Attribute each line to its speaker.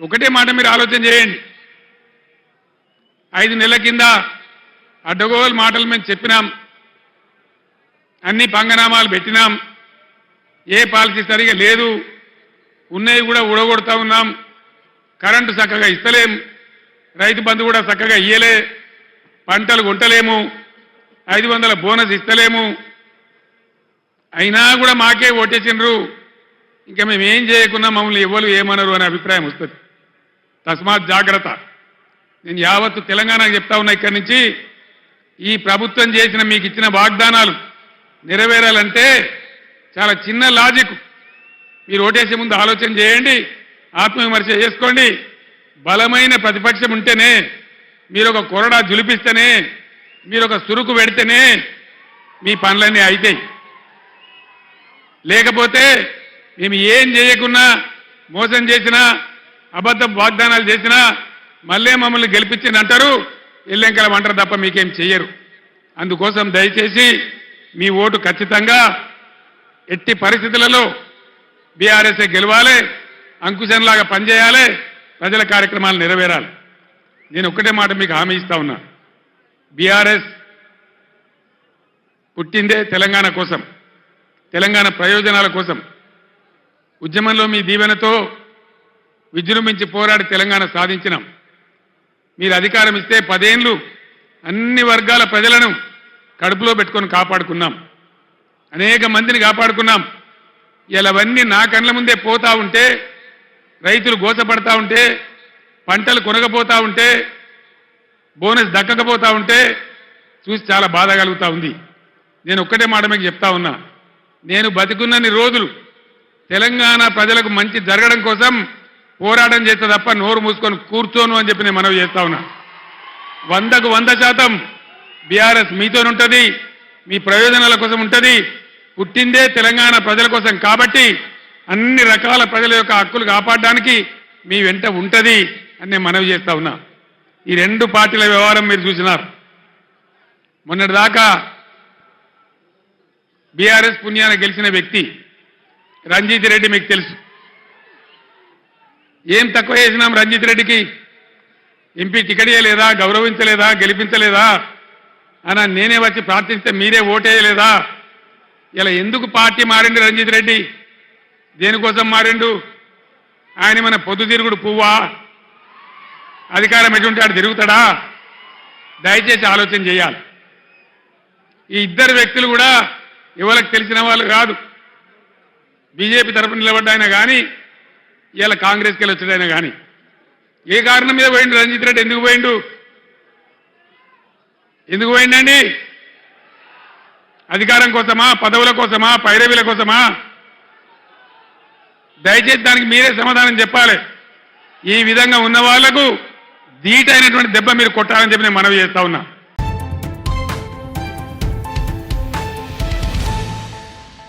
Speaker 1: ఒకటే మాట మీరు ఆలోచన చేయండి. ఐదు నెలల కింద అడ్డగోలు మాటలు మేము చెప్పినాం. అన్ని పంగనామాలు పెట్టినాం. ఏ పాలసీ సరిగా లేదు. ఉన్నవి కూడా ఊడగొడతా ఉన్నాం. కరెంటు చక్కగా ఇస్తలేం. రైతు బంధు కూడా చక్కగా ఇయ్యలే. పంటలు కొంటలేము. ఐదు వందల బోనస్ ఇస్తలేము. అయినా కూడా మాకే ఓటేసిండ్రు. ఇంకా మేము ఏం చేయకున్నా మమ్మల్ని ఎవరు ఏమనరు అనే అభిప్రాయం వస్తుంది. తస్మాత్ జాగ్రత్త. నేను యావత్తు తెలంగాణకు చెప్తా ఉన్నా ఇక్కడి నుంచి ఈ ప్రభుత్వం చేసిన మీకు ఇచ్చిన వాగ్దానాలు నెరవేరాలంటే చాలా చిన్న లాజిక్. మీరు ఓటేసే ముందు ఆలోచన చేయండి ఆత్మవిమర్శ చేసుకోండి. బలమైన ప్రతిపక్షం ఉంటేనే మీరు ఒక కొరడా జులిపిస్తేనే మీరు ఒక సురుకు పెడితేనే మీ పనులన్నీ అవుతాయి లేకపోతే మేము ఏం చేయకున్నా మోసం చేసినా అబద్ధ వాగ్దానాలు చేసినా మళ్ళీ మమ్మల్ని గెలిపించింది అంటారు ఎల్లెంకలం అంటారు తప్ప మీకేం చెయ్యరు. అందుకోసం దయచేసి మీ ఓటు ఖచ్చితంగా ఎట్టి పరిస్థితులలో బీఆర్ఎస్ఏ గెలవాలి అంకుశంలాగా పనిచేయాలి ప్రజల కార్యక్రమాలు నెరవేరాలి. నేను ఒక్కటే మాట మీకు హామీ ఇస్తా ఉన్నా. బీఆర్ఎస్ పుట్టిందే తెలంగాణ కోసం తెలంగాణ ప్రయోజనాల కోసం ఉద్యమంలో మీ దీవెనతో విజృంభించి పోరాడి తెలంగాణ సాధించినాం. మీరు అధికారం ఇస్తే పదేండ్లు అన్ని వర్గాల ప్రజలను కడుపులో పెట్టుకొని కాపాడుకున్నాం. అనేక మందిని కాపాడుకున్నాం. ఇలావన్నీ నా కళ్ళ ముందే పోతా ఉంటే రైతులు గోసపడతా ఉంటే పంటలు కొనకపోతా ఉంటే బోనస్ దక్కకపోతా ఉంటే చూసి చాలా బాధ కలుగుతూ ఉంది. నేను ఒక్కటే మాట మీకు చెప్తా ఉన్నా. నేను బతికున్నన్ని రోజులు తెలంగాణ ప్రజలకు మంచి జరగడం కోసం పోరాటం చేస్తే తప్ప నోరు మూసుకొని కూర్చోను అని చెప్పి నేను మనవి చేస్తా ఉన్నా. వందకు వంద శాతం బీఆర్ఎస్ మీతోనుంటది మీ ప్రయోజనాల కోసం ఉంటుంది పుట్టిందే తెలంగాణ ప్రజల కోసం కాబట్టి అన్ని రకాల ప్రజల యొక్క హక్కులు కాపాడడానికి మీ వెంట ఉంటది అని నేను మనవి చేస్తా ఉన్నా. ఈ రెండు పార్టీల వ్యవహారం మీరు చూసినారు. మొన్నటిదాకా బీఆర్ఎస్ పుణ్యాన గెలిచిన వ్యక్తి రంజిత్ రెడ్డి మీకు తెలుసు. ఏం తక్కువ చేసినాం రంజిత్ రెడ్డికి? ఎంపీ టికెట్ ఇవ్వలేదా గౌరవించలేదా? గెలిపించలేదా? అని నేనే వచ్చి ప్రార్థిస్తే మీరే ఓటేయలేదా? ఇలా ఎందుకు పార్టీ మారిండు రంజిత్ రెడ్డి? దేనికోసం మారిండు? ఆయన మన పొద్దుతిరుగుడు పువ్వా? అధికారం ఎటువంటి ఆడు తిరుగుతాడా? దయచేసి ఆలోచన చేయాలి. ఈ ఇద్దరు వ్యక్తులు కూడా ఎవరికి తెలిసిన వాళ్ళు కాదు. బీజేపీ తరఫున నిలబడ్డాయినా కానీ ఇలా కాంగ్రెస్కి వెళ్ళి వచ్చాడైనా కానీ ఏ కారణం మీద పోయిండు రంజిత్ రెడ్డి? ఎందుకు పోయిండు? ఎందుకు పోయిండండి? అధికారం కోసమా? పదవుల కోసమా? పైరవీల కోసమా? దయచేసి దానికి మీరే సమాధానం చెప్పాలి. ఈ విధంగా ఉన్న వాళ్ళకు ధీటైనటువంటి దెబ్బ మీరు కొట్టాలని చెప్పి నేను మనవి చేస్తా ఉన్నా.